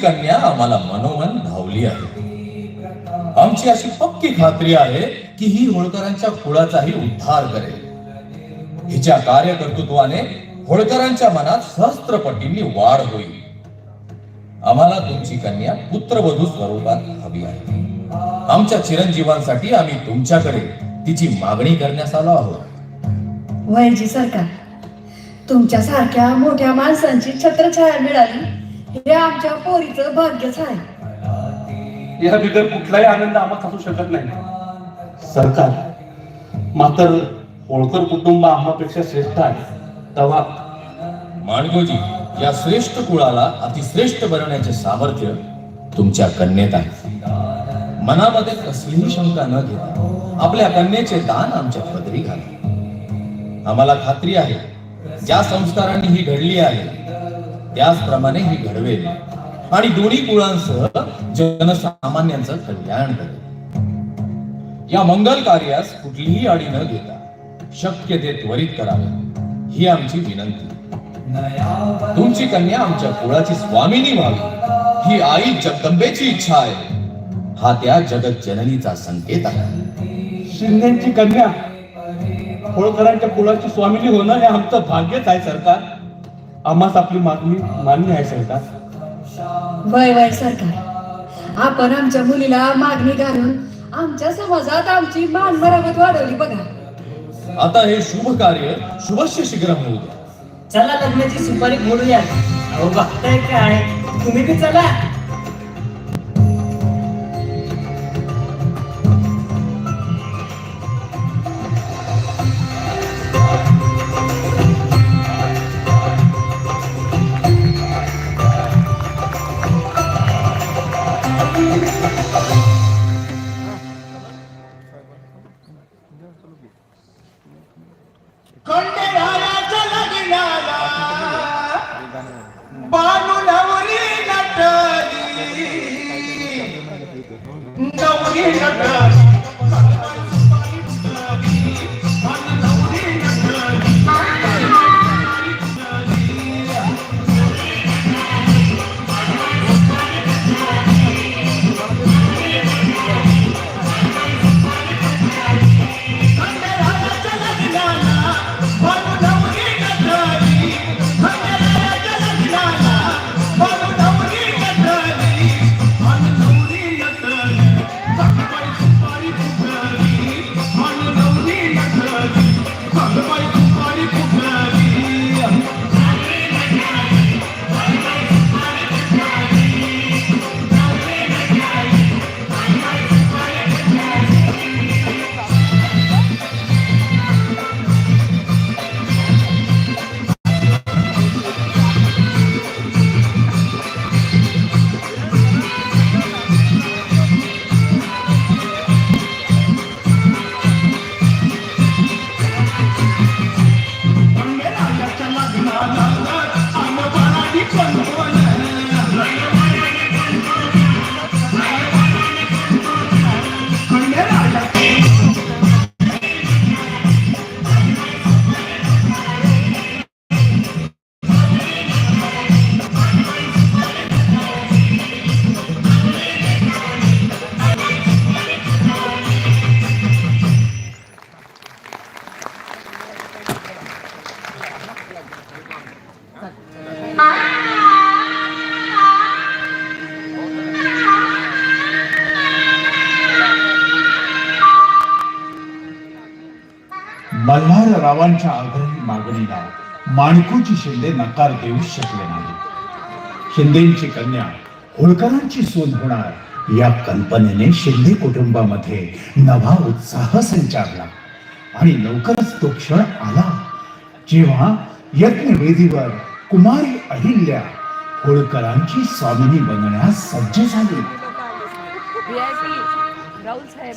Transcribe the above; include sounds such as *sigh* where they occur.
कन्या आम्हाला मनोमन भावली आहे. आमची अशी पक्की खात्री आहे की ही होळकरांच्या कुळाचाही उद्धार करेल. हिच्या कार्यकर्तृत्वाने होळकरांच्या मनात सहस्त्रपटींनी वाढ होईल. आम्हाला तुमची कन्या पुत्रवधू स्वरूपात हवी आहे. आमच्या चिरंजीवांसाठी आम्ही तुमच्याकडे तिची मागणी करण्यास आलो आहोत. वैजी सरकार तुमच्या सारख्या मोठ्या माणसांची छत्रछाया मिळाली हे आमच्या पोरीचं भाग्यच आहे. या बिगर कुठलाही आनंद आम्हाला असू शकत नाही. सरकार मात्र होळकर कुटुंब आम्हापेक्षा श्रेष्ठ आहे. तेव्हा माणगोजी या श्रेष्ठ कुळाला अतिश्रेष्ठ बनवण्याचे सामर्थ्य तुमच्या कन्येत आहे. मनामध्ये कसलीही शंका न घेता आपल्या कन्येचे दान आमच्या पदरी घाला. आम्हाला खात्री आहे ज्या संस्कारांनी ही घडली आहे त्याचप्रमाणे ही घडवेल. आणि दोन्ही कुळांसह जनसामान्यांचं कल्याण करेल या मंगल कार्यास कुठलीही अडी न घेता शक्य ते त्वरित करावे ही आमची विनंती. तुमची कन्या आमच्या कुळाची स्वामिनी व्हावी ही आई जगदंबेची इच्छा आहे. हा त्या जगत जननीचा संकेत आहे. शिंदेची कन्या होळकरांच्या कुळाची स्वामिनी होणं हे आमचं भाग्यच आहे सरकार. आम्हाच आपली मागणी मान्य आहे सरकार वय वय सरकार. आपण आमच्या मुलीला मागणी घालून आमच्या समाजात आमची मान मरामत वाढवली बघा. आता हे शुभ कार्य शुभस्य शीघ्र होऊ चला लग्नाची सुपारी फोडूया अहो बघताय काय? तुम्ही बी चला. thank *laughs* मल्हार रावांच्या आग्रही मागणीला माणकूची शिंदे नकार देऊ शकले नाही. शिंदेची कन्या होळकरांची सून होणार या कल्पनेने शिंदे कुटुंबामध्ये नवा उत्साह संचारला. आणि लवकरच तो क्षण आला जेव्हा यज्ञवेदीवर कुमारी अहिल्या होळकरांची स्वामिनी बनण्यास सज्ज झाली. राहुल साहेब